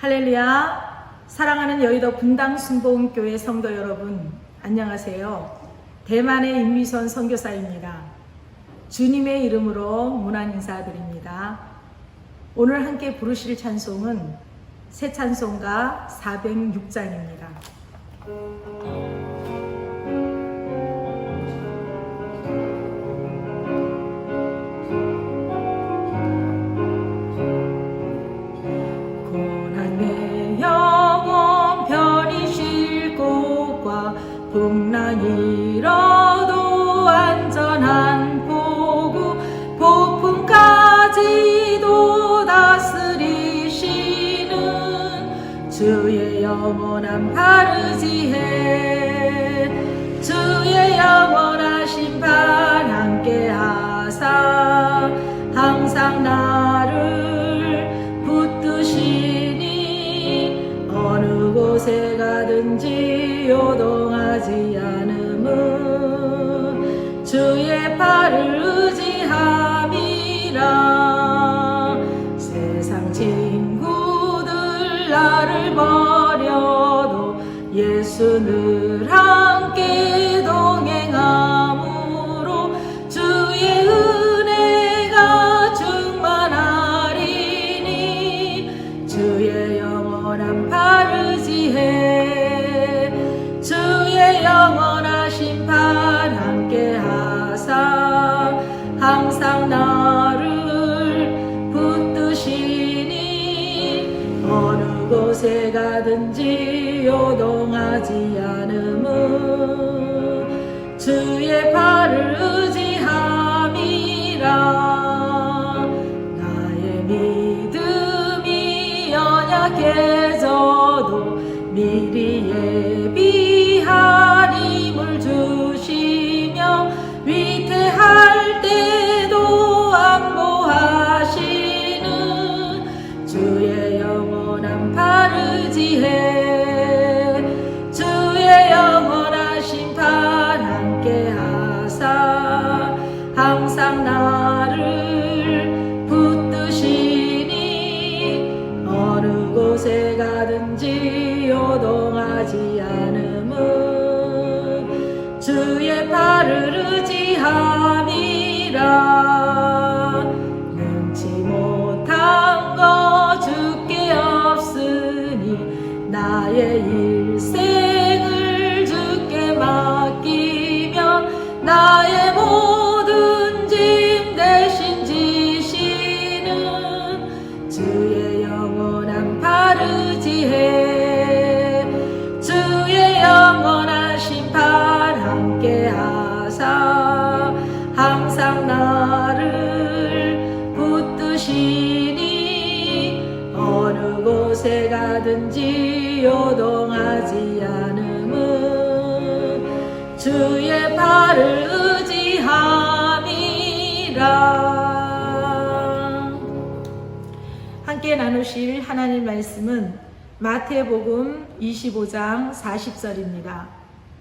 할렐루야! 사랑하는 여의도 분당 순복음교회 성도 여러분, 안녕하세요. 대만의 임미선 선교사입니다. 주님의 이름으로 문안 인사드립니다. 오늘 함께 부르실 찬송은 새 찬송가 406장입니다. 영원한 바르지해 주의 영원하신 발 함께 하사. 항상 나를 붙드시니 어느 곳에 가든지 요동하지 않음은 주의 발을 의지함이라. 세상 친구들 나를 버려도 예수 늘 함께 동행함으로 주의 은혜가 충만하리니 주의 영원한 바르지해 주의 영원하신 발 함께 하사 항상 나를 붙드시니 어느 곳에 가든지 요동하지 않음은 주의 발을 의지함이라. 나의 믿음이 연약해져도 미리 예 나의 일생을 주께 맡기며 나의 모든 짐 대신 지시는 주의 영원한 바르지해 주의 영원하신 발 함께 하사 항상 나를 붙드시니 어느 곳에 가든지 요동하지 않음은 주의 발을 의지함이라 함께 나누실 하나님 말씀은 마태복음 25장 40절입니다.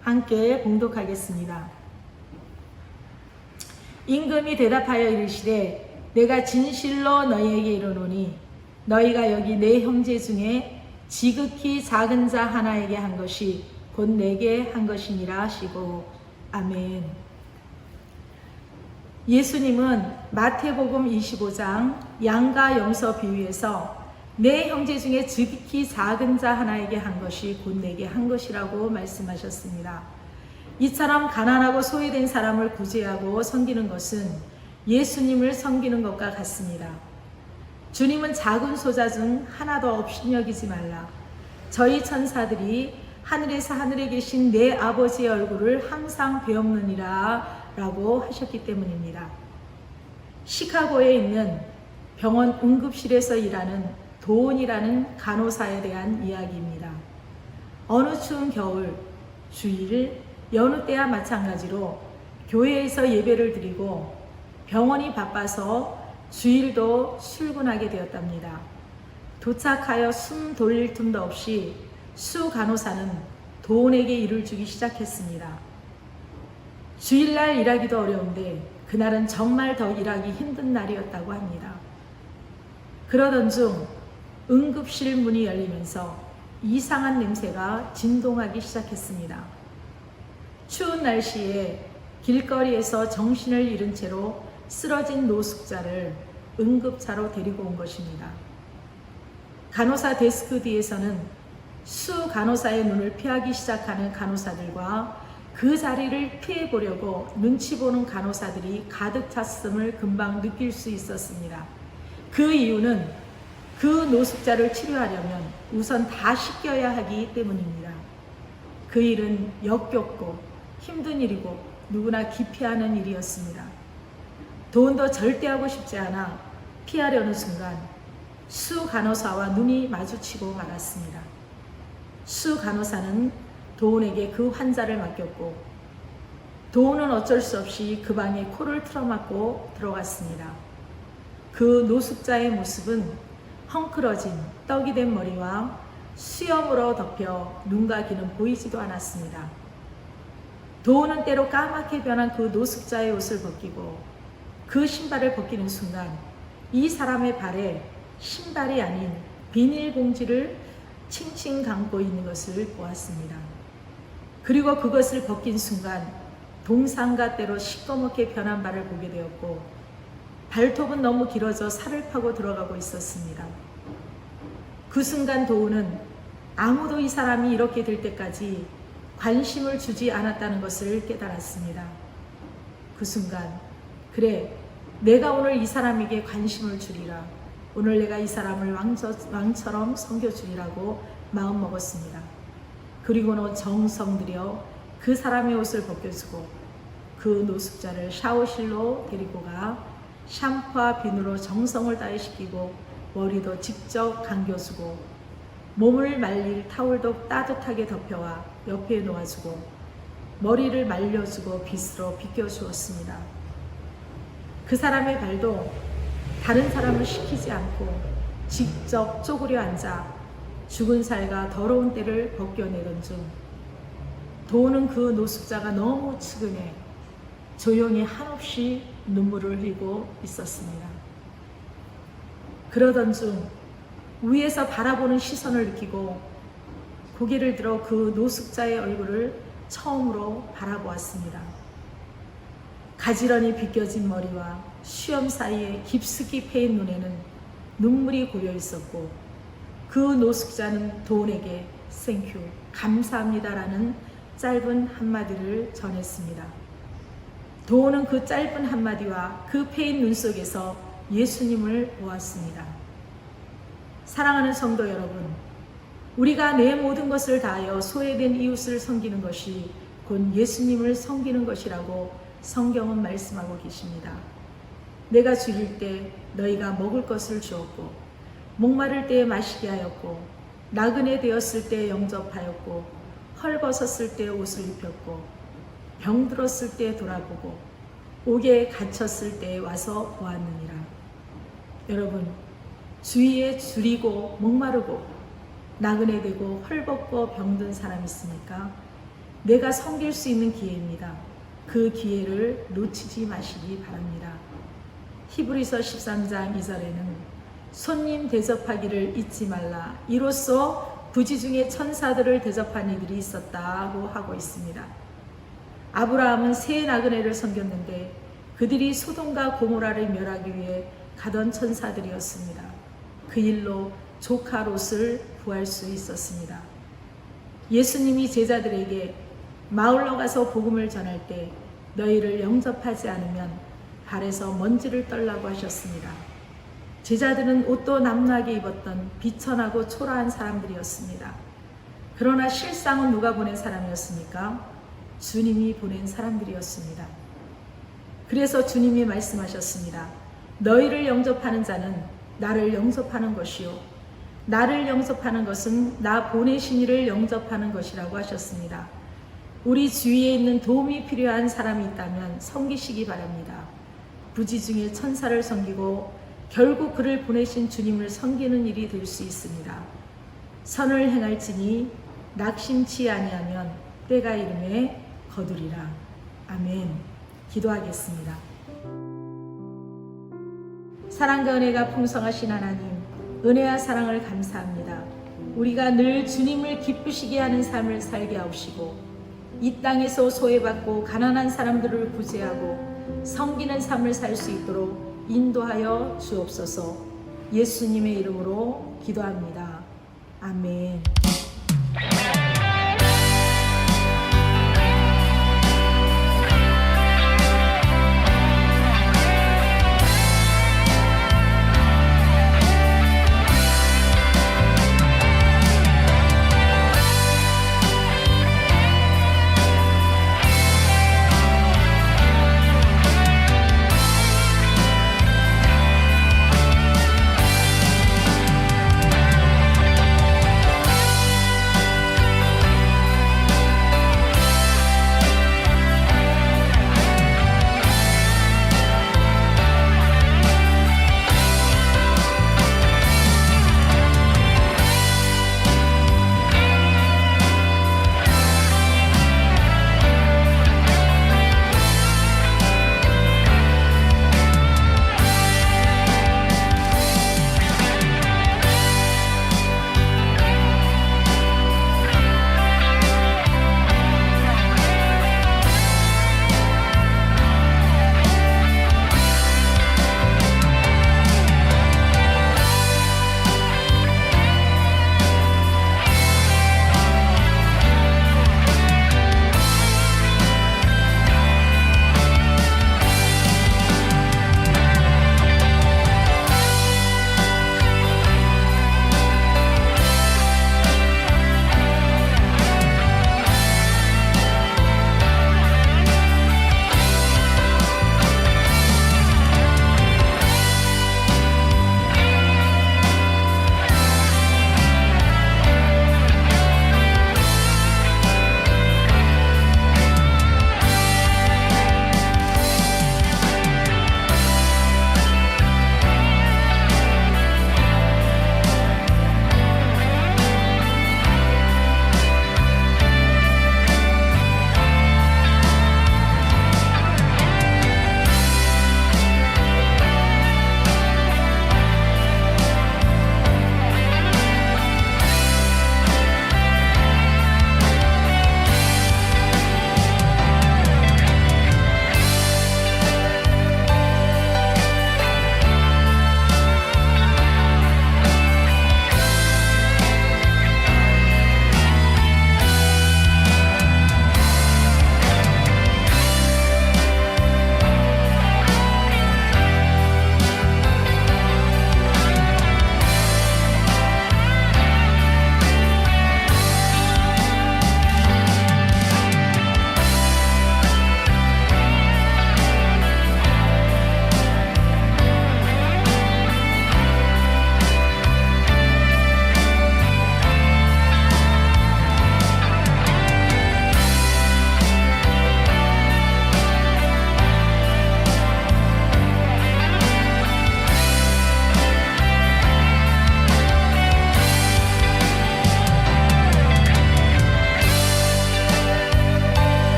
함께 봉독하겠습니다. 임금이 대답하여 이르시되 내가 진실로 너희에게 이르노니 너희가 여기 내 형제 중에 지극히 작은 자 하나에게 한 것이 곧 내게 한 것이니라 하시고 아멘. 예수님은 마태복음 25장 양가 염소 비유에서 내 형제 중에 지극히 작은 자 하나에게 한 것이 곧 내게 한 것이라고 말씀하셨습니다. 이처럼 가난하고 소외된 사람을 구제하고 섬기는 것은 예수님을 섬기는 것과 같습니다. 주님은 작은 소자 중 하나도 없이 여기지 말라. 저희 천사들이 하늘에서 하늘에 계신 내 아버지의 얼굴을 항상 배웠느니라 라고 하셨기 때문입니다. 시카고에 있는 병원 응급실에서 일하는 도온이라는 간호사에 대한 이야기입니다. 어느 추운 겨울, 주일, 여느 때와 마찬가지로 교회에서 예배를 드리고 병원이 바빠서 주일도 출근하게 되었답니다. 도착하여 숨 돌릴 틈도 없이 수 간호사는 도온에게 일을 주기 시작했습니다. 주일날 일하기도 어려운데 그날은 정말 더 일하기 힘든 날이었다고 합니다. 그러던 중 응급실 문이 열리면서 이상한 냄새가 진동하기 시작했습니다. 추운 날씨에 길거리에서 정신을 잃은 채로 쓰러진 노숙자를 응급차로 데리고 온 것입니다. 간호사 데스크 뒤에서는 수 간호사의 눈을 피하기 시작하는 간호사들과 그 자리를 피해 보려고 눈치 보는 간호사들이 가득 찼음을 금방 느낄 수 있었습니다. 그 이유는 그 노숙자를 치료하려면 우선 다 씻겨야 하기 때문입니다. 그 일은 역겹고 힘든 일이고 누구나 기피하는 일이었습니다. 돈도 절대 하고 싶지 않아 피하려는 순간 수 간호사와 눈이 마주치고 말았습니다. 수 간호사는 도훈에게 그 환자를 맡겼고 도훈은 어쩔 수 없이 그 방에 코를 틀어막고 들어갔습니다. 그 노숙자의 모습은 헝클어진 떡이 된 머리와 수염으로 덮여 눈과 귀는 보이지도 않았습니다. 도훈은 때로 까맣게 변한 그 노숙자의 옷을 벗기고 그 신발을 벗기는 순간 이 사람의 발에 신발이 아닌 비닐봉지를 칭칭 감고 있는 것을 보았습니다. 그리고 그것을 벗긴 순간 동상과 때로 시꺼멓게 변한 발을 보게 되었고 발톱은 너무 길어져 살을 파고 들어가고 있었습니다. 그 순간 도우는 아무도 이 사람이 이렇게 될 때까지 관심을 주지 않았다는 것을 깨달았습니다. 그 순간, 그래, 내가 오늘 이 사람에게 관심을 주리라. 오늘 내가 이 사람을 왕처, 왕처럼 섬겨주리라고 마음 먹었습니다. 그리고는 정성 들여 그 사람의 옷을 벗겨주고 그 노숙자를 샤워실로 데리고 가 샴푸와 비누로 정성을 다해 씻기고 머리도 직접 감겨주고 몸을 말릴 타올도 따뜻하게 덮여와 옆에 놓아주고 머리를 말려주고 빗으로 빗겨주었습니다. 그 사람의 발도 다른 사람을 시키지 않고 직접 쪼그려 앉아 죽은 살과 더러운 때를 벗겨내던 중 도우는 그 노숙자가 너무 측은해 조용히 한없이 눈물을 흘리고 있었습니다. 그러던 중 위에서 바라보는 시선을 느끼고 고개를 들어 그 노숙자의 얼굴을 처음으로 바라보았습니다. 가지런히 빗겨진 머리와 수염 사이에 깊숙이 패인 눈에는 눈물이 고여 있었고 그 노숙자는 도운에게 생큐 감사합니다라는 짧은 한마디를 전했습니다. 도운은 그 짧은 한마디와 그 패인 눈 속에서 예수님을 보았습니다. 사랑하는 성도 여러분, 우리가 내 모든 것을 다하여 소외된 이웃을 섬기는 것이 곧 예수님을 섬기는 것이라고 성경은 말씀하고 계십니다. 내가 죽일 때 너희가 먹을 것을 주었고, 목마를 때 마시게 하였고, 나그네 되었을 때 영접하였고, 헐벗었을 때 옷을 입혔고, 병들었을 때 돌아보고, 옥에 갇혔을 때 와서 보았느니라. 여러분, 주위에 줄이고 목마르고 나그네 되고 헐벗고 병든 사람 있습니까? 내가 섬길 수 있는 기회입니다. 그 기회를 놓치지 마시기 바랍니다. 히브리서 13장 2절에는 손님 대접하기를 잊지 말라. 이로써 부지 중에 천사들을 대접한 이들이 있었다고 하고 있습니다. 아브라함은 세 나그네를 섬겼는데 그들이 소돔과 고모라를 멸하기 위해 가던 천사들이었습니다. 그 일로 조카 롯을 구할 수 있었습니다. 예수님이 제자들에게 마을로 가서 복음을 전할 때 너희를 영접하지 않으면 발에서 먼지를 떨라고 하셨습니다. 제자들은 옷도 남나게 입었던 비천하고 초라한 사람들이었습니다. 그러나 실상은 누가 보낸 사람이었습니까? 주님이 보낸 사람들이었습니다. 그래서 주님이 말씀하셨습니다. 너희를 영접하는 자는 나를 영접하는 것이요. 나를 영접하는 것은 나 보내신 이를 영접하는 것이라고 하셨습니다. 우리 주위에 있는 도움이 필요한 사람이 있다면 섬기시기 바랍니다. 부지 중에 천사를 섬기고 결국 그를 보내신 주님을 섬기는 일이 될 수 있습니다. 선을 행할지니 낙심치 아니하면 때가 이름에 거두리라. 아멘. 기도하겠습니다. 사랑과 은혜가 풍성하신 하나님, 은혜와 사랑을 감사합니다. 우리가 늘 주님을 기쁘시게 하는 삶을 살게 하시고 이 땅에서 소외받고 가난한 사람들을 구제하고 섬기는 삶을 살 수 있도록 인도하여 주옵소서. 예수님의 이름으로 기도합니다. 아멘.